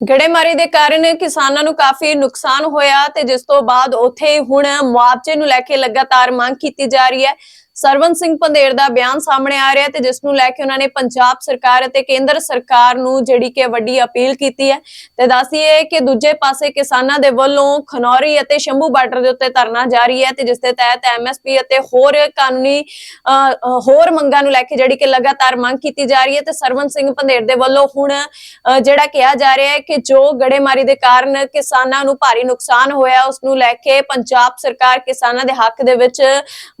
ਗੜੇਮਾਰੀ ਦੇ ਕਾਰਨ ਕਿਸਾਨਾਂ ਨੂੰ ਕਾਫੀ ਨੁਕਸਾਨ ਹੋਇਆ ਤੇ ਜਿਸ ਤੋਂ ਬਾਅਦ ਉੱਥੇ ਹੁਣ ਮੁਆਵਜ਼ੇ ਨੂੰ ਲੈ ਕੇ ਲਗਾਤਾਰ ਮੰਗ ਕੀਤੀ ਜਾ ਰਹੀ ਹੈ। ਸਰਵਨ ਸਿੰਘ ਪੰਦੇਰ ਦਾ ਬਿਆਨ ਸਾਹਮਣੇ ਆ ਰਿਹਾ ਤੇ ਜਿਸ ਨੂੰ ਲੈ ਕੇ ਉਹਨਾਂ ਨੇ ਪੰਜਾਬ ਸਰਕਾਰ ਅਤੇ ਕੇਂਦਰ ਸਰਕਾਰ ਨੂੰ ਜਿਹੜੀ ਕਿ ਵੱਡੀ ਅਪੀਲ ਕੀਤੀ ਹੈ ਤੇ ਦੱਸੀਏ ਕਿ ਦੂਜੇ ਪਾਸੇ ਕਿਸਾਨਾਂ ਦੇ ਵੱਲੋਂ ਖਨੌਰੀ ਅਤੇ ਸ਼ੰਭੂ ਬਾਰਡਰ ਦੇ ਉੱਤੇ ਧਰਨਾ ਜਾਰੀ ਹੈ ਤੇ ਜਿਸ ਦੇ ਤਹਿਤ ਐਮਐਸਪੀ ਅਤੇ ਹੋਰ ਕਾਨੂੰਨੀ ਹੋਰ ਮੰਗਾਂ ਨੂੰ ਲੈ ਕੇ ਜਿਹੜੀ ਕਿ ਲਗਾਤਾਰ ਮੰਗ ਕੀਤੀ ਜਾ ਰਹੀ ਹੈ ਤੇ ਸਰਵਨ ਸਿੰਘ ਪੰਦੇਰ ਦੇ ਵੱਲੋਂ ਹੁਣ ਜਿਹੜਾ ਕਿਹਾ ਜਾ ਰਿਹਾ ਹੈ ਕਿ ਜੋ ਗੜੇਮਾਰੀ ਦੇ ਕਾਰਨ ਕਿਸਾਨਾਂ ਨੂੰ ਭਾਰੀ ਨੁਕਸਾਨ ਹੋਇਆ, ਉਸ ਨੂੰ ਲੈ ਕੇ ਪੰਜਾਬ ਸਰਕਾਰ ਕਿਸਾਨਾਂ ਦੇ ਹੱਕ ਦੇ ਵਿੱਚ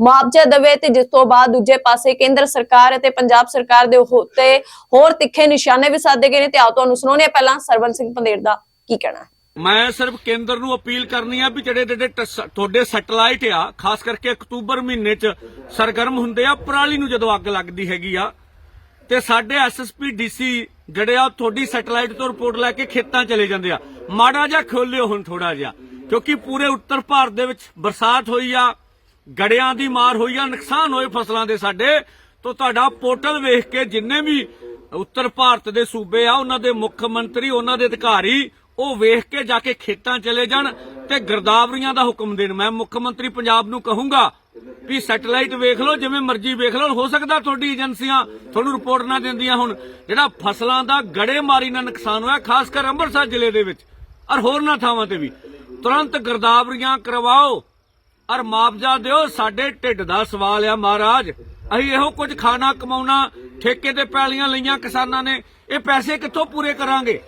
ਮੁਆਵਜ਼ਾ ਦੇਵੇ ਤੇ ਜਿਸ ਤੋਂ ਬਾਅਦ ਦੂਜੇ ਪਾਸੇ ਕੇਂਦਰ ਸਰਕਾਰ ਅਤੇ ਪੰਜਾਬ ਸਰਕਾਰ ਦੇ ਉੱਤੇ ਹੋਰ ਤਿੱਖੇ ਨਿਸ਼ਾਨੇ ਵੀ ਸਾਧੇ ਗਏ ਨੇ ਤੇ ਆਓ ਤੁਹਾਨੂੰ ਸੁਣਾਉਂਦੇ ਹਾਂ ਪਹਿਲਾਂ ਸਰਵਨ ਸਿੰਘ ਪੰਦੇਰ ਦਾ ਕੀ ਕਹਿਣਾ ਹੈ। ਮੈਂ ਸਿਰਫ ਕੇਂਦਰ ਨੂੰ ਅਪੀਲ ਕਰਨੀ ਆ ਵੀ ਜਿਹੜੇ ਜਿਹੜੇ ਤੁਹਾਡੇ ਸੈਟਲਾਈਟ ਆ, ਖਾਸ ਕਰਕੇ ਅਕਤੂਬਰ ਮਹੀਨੇ 'ਚ ਸਰਗਰਮ ਹੁੰਦੇ ਆ, ਪਰਾਲੀ ਨੂੰ ਜਦੋਂ ਅੱਗ ਲੱਗਦੀ ਹੈਗੀ ਆ, ਤੇ ਸਾਡੇ ਐਸਐਸਪੀ ਡੀਸੀ ਜਿਹੜੇ ਆ, ਤੁਹਾਡੀ ਸੈਟਲਾਈਟ ਤੋਂ ਰਿਪੋਰਟ ਲੈ ਕੇ ਖੇਤਾਂ ਚਲੇ ਜਾਂਦੇ ਆ। ਮਾੜਾ ਜਿਹਾ ਖੋਲਿਓ ਹੁਣ ਥੋੜਾ ਜਿਹਾ, ਕਿਉਂਕਿ ਪੂਰੇ ਉੱਤਰ ਭਾਰਤ ਦੇ ਵਿੱਚ ਬਰਸਾਤ ਹੋਈ ਆ ਗੜਿਆਂ ਦੀ ਮਾਰ ਹੋਈ ਆ, ਨੁਕਸਾਨ ਹੋਏ ਫਸਲਾਂ ਦੇ ਸਾਡੇ, ਤੋਂ ਤੁਹਾਡਾ ਪੋਰਟਲ ਵੇਖ ਕੇ ਜਿੰਨੇ ਵੀ ਉੱਤਰ ਭਾਰਤ ਦੇ ਸੂਬੇ ਆ, ਉਹਨਾਂ ਦੇ ਮੁੱਖ ਮੰਤਰੀ, ਉਹਨਾਂ ਦੇ ਅਧਿਕਾਰੀ, ਉਹ ਵੇਖ ਕੇ ਜਾ ਕੇ ਖੇਤਾਂ ਚਲੇ ਜਾਣ ਤੇ ਗਰਦਾਵਰੀਆਂ ਦਾ ਹੁਕਮ ਦੇਣ। ਮੈਂ ਮੁੱਖ ਮੰਤਰੀ ਪੰਜਾਬ ਨੂੰ ਕਹੂੰਗਾ ਵੀ ਸੈਟਲਾਈਟ ਵੇਖ ਲਓ, ਜਿਵੇਂ ਮਰਜ਼ੀ ਵੇਖ ਲਓ, ਹੋ ਸਕਦਾ ਤੁਹਾਡੀ ਏਜੰਸੀਆਂ ਤੁਹਾਨੂੰ ਰਿਪੋਰਟ ਨਾ ਦਿੰਦੀਆਂ ਹੁਣ। ਜਿਹੜਾ ਫਸਲਾਂ ਦਾ ਗੜੇ ਮਾਰੀ ਨਾਲ ਨੁਕਸਾਨ ਹੋਇਆ, ਖਾਸ ਕਰ ਅੰਮ੍ਰਿਤਸਰ ਜ਼ਿਲ੍ਹੇ ਦੇ ਵਿੱਚ, ਔਰ ਹੋਰਨਾਂ ਥਾਵਾਂ ਤੇ ਵੀ। ਤੁਰੰਤ ਗਰਦਾਵਰੀਆਂ ਕਰਵਾਓ ਔਰ ਮੁਆਵਜ਼ਾ ਦਿਓ, ਸਾਡੇ ਢਿੱਡ ਦਾ ਸਵਾਲ ਆ ਮਹਾਰਾਜ। ਅਸੀਂ ਇਹੋ ਕੁਝ ਖਾਣਾ ਕਮਾਉਣਾ, ਠੇਕੇ ਤੇ ਪੈਲੀਆਂ ਲਈਆਂ ਕਿਸਾਨਾਂ ਨੇ, ਇਹ ਪੈਸੇ ਕਿੱਥੋਂ ਪੂਰੇ ਕਰਾਂਗੇ?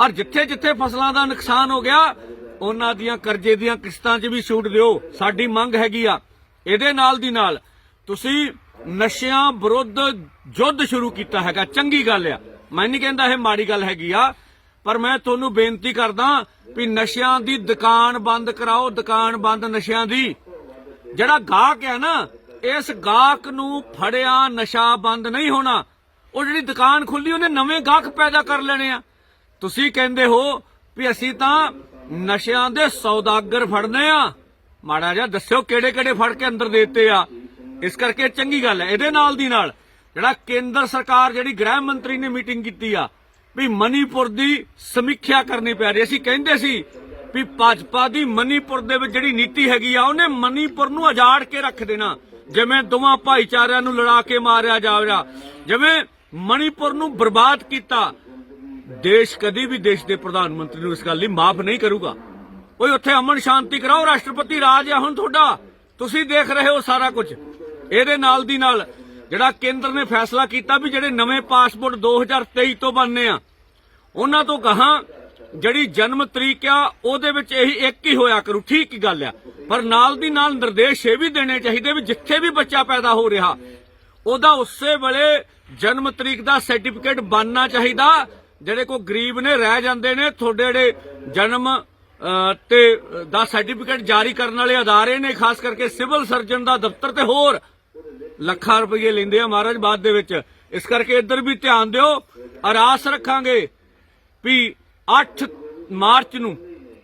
ਔਰ ਜਿੱਥੇ ਜਿੱਥੇ ਫਸਲਾਂ ਦਾ ਨੁਕਸਾਨ ਹੋ ਗਿਆ, ਉਹਨਾਂ ਦੀਆਂ ਕਰਜ਼ੇ ਦੀਆਂ ਕਿਸ਼ਤਾਂ 'ਚ ਵੀ ਛੂਟ ਦਿਓ, ਸਾਡੀ ਮੰਗ ਹੈਗੀ ਆ। ਇਹਦੇ ਨਾਲ ਦੀ ਨਾਲ, ਤੁਸੀਂ ਨਸ਼ਿਆਂ ਵਿਰੁੱਧ ਯੁੱਧ ਸ਼ੁਰੂ ਕੀਤਾ ਹੈਗਾ, ਚੰਗੀ ਗੱਲ ਆ। ਮੈਂ ਨਹੀਂ ਕਹਿੰਦਾ ਇਹ ਮਾੜੀ ਗੱਲ ਹੈਗੀ ਆ ਪਰ ਮੈਂ ਤੁਹਾਨੂੰ ਬੇਨਤੀ ਕਰਦਾ ਵੀ ਨਸ਼ਿਆਂ ਦੀ ਦੁਕਾਨ ਬੰਦ ਕਰਾਓ, ਦੁਕਾਨ ਬੰਦ ਨਸ਼ਿਆਂ ਦੀ। ਜਿਹੜਾ ਗਾਹਕ ਹੈ ਨਾ, ਇਸ ਗਾਹਕ ਨੂੰ ਫੜਿਆ ਨਸ਼ਾ ਬੰਦ ਨਹੀਂ ਹੋਣਾ। ਉਹ ਜਿਹੜੀ ਦੁਕਾਨ ਖੁੱਲੀ, ਉਹਨੇ ਨਵੇਂ ਗਾਹਕ ਪੈਦਾ ਕਰ ਲੈਣੇ ਆ। ਤੁਸੀਂ ਕਹਿੰਦੇ ਹੋ ਵੀ ਅਸੀਂ ਤਾਂ ਨਸ਼ਿਆਂ ਦੇ ਸੌਦਾਗਰ ਫੜਨੇ ਆ। ਮਾੜਾ ਜਿਹਾ ਦੱਸਿਓ ਕਿਹੜੇ ਕਿਹੜੇ ਫੜ ਕੇ ਅੰਦਰ ਦੇਤੇ ਆ। ਇਸ ਕਰਕੇ ਚੰਗੀ ਗੱਲ ਹੈ, ਇਹਦੇ ਨਾਲ ਦੀ ਨਾਲ ਜਿਹੜਾ ਕੇਂਦਰ ਸਰਕਾਰ, ਜਿਹੜੀ ਗ੍ਰਹਿ ਮੰਤਰੀ ਨੇ ਮੀਟਿੰਗ ਕੀਤੀ ਆ ਵੀ ਮਨੀਪੁਰ ਦੀ ਸਮੀਖਿਆ ਕਰਨੀ ਪੈ ਰਹੀ ਅਸੀਂ ਕਹਿੰਦੇ ਸੀ ਵੀ ਭਾਜਪਾ ਦੀ ਮਨੀਪੁਰ ਦੇ ਵਿੱਚ ਜਿਹੜੀ ਨੀਤੀ ਹੈਗੀ ਆ, ਉਹਨੇ ਮਨੀਪੁਰ ਨੂੰ ਅਜਾੜ ਕੇ ਰੱਖ ਦੇਣਾ। ਜਿਵੇਂ ਦੋਵਾਂ ਭਾਈਚਾਰਿਆਂ ਨੂੰ ਲੜਾ ਕੇ ਮਾਰਿਆ ਜਾਵੇਗਾ ਜਿਵੇਂ ਮਨੀਪੁਰ ਨੂੰ ਬਰਬਾਦ ਕੀਤਾ। ਦੇਸ਼ ਕਦੀ ਵੀ ਦੇਸ਼ ਦੇ ਪ੍ਰਧਾਨ ਮੰਤਰੀ ਨੂੰ ਇਸ ਗੱਲ ਲਈ ਮਾਫ ਨਹੀਂ ਕਰੂਗਾ। ਓਏ, ਉੱਥੇ ਅਮਨ ਸ਼ਾਂਤੀ ਕਰਾਓ, ਰਾਸ਼ਟਰਪਤੀ ਰਾਜ ਆ ਹੁਣ ਤੁਹਾਡਾ। ਤੁਸੀਂ ਦੇਖ ਰਹੇ ਹੋ ਸਾਰਾ ਕੁਝ। ਇਹਦੇ ਨਾਲ ਦੀ ਨਾਲ ਜਿਹੜਾ ਕੇਂਦਰ ਨੇ ਫੈਸਲਾ ਕੀਤਾ ਵੀ ਜਿਹੜੇ ਨਵੇਂ ਪਾਸਪੋਰਟ 2023 ਤੋਂ ਬਣਨੇ ਆ, ਉਹਨਾਂ ਤੋਂ ਕਹਾ ਜਿਹੜੀ ਜਨਮ ਤਰੀਕ ਆ, ਉਹਦੇ ਵਿੱਚ ਇਹੀ ਇੱਕ ਹੀ ਹੋਇਆ ਕਰੂ, ਠੀਕ ਹੀ ਗੱਲ ਆ। ਪਰ ਨਾਲ ਦੀ ਨਾਲ ਨਿਰਦੇਸ਼ ਇਹ ਵੀ ਦੇਣੇ ਚਾਹੀਦੇ ਵੀ ਜਿੱਥੇ ਵੀ ਬੱਚਾ ਪੈਦਾ ਹੋ ਰਿਹਾ, ਉਹਦਾ ਉਸੇ ਵੇਲੇ ਜਨਮ ਤਰੀਕ ਦਾ ਸਰਟੀਫਿਕੇਟ ਬਣਨਾ ਚਾਹੀਦਾ। ਜਿਹੜੇ ਕੋ ਗਰੀਬ ਨੇ, ਰਹਿ ਜਾਂਦੇ ਨੇ, ਤੁਹਾਡੇ ਜਿਹੜੇ ਜਨਮ ਤੇ ਦਾ ਸਰਟੀਫਿਕੇਟ ਜਾਰੀ ਕਰਨ ਵਾਲੇ ਅਦਾਰੇ ਨੇ, ਖਾਸ ਕਰਕੇ ਸਿਵਲ ਸਰਜਨ ਦਾ ਦਫ਼ਤਰ ਤੇ ਹੋਰ ਲੱਖਾਂ ਰੁਪਏ ਲੈਂਦੇ ਆ ਮਹਾਰਾਜ ਬਾਅਦ ਦੇ ਵਿੱਚ। ਇਸ ਕਰਕੇ ਇੱਧਰ ਵੀ ਧਿਆਨ ਦਿਓ ਔਰ ਆਸ ਰੱਖਾਂਗੇ ਵੀ 8 ਮਾਰਚ ਨੂੰ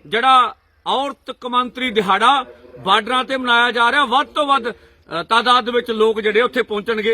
ਜਿਹੜਾ ਔਰਤ ਕਮਾਂਤਰੀ ਦਿਹਾੜਾ ਬਾਰਡਰਾਂ ਤੇ ਮਨਾਇਆ ਜਾ ਰਿਹਾ, ਵੱਧ ਤੋਂ ਵੱਧ ਤਾਦਾਦ ਵਿੱਚ ਲੋਕ ਜਿਹੜੇ ਉੱਥੇ ਪਹੁੰਚਣਗੇ।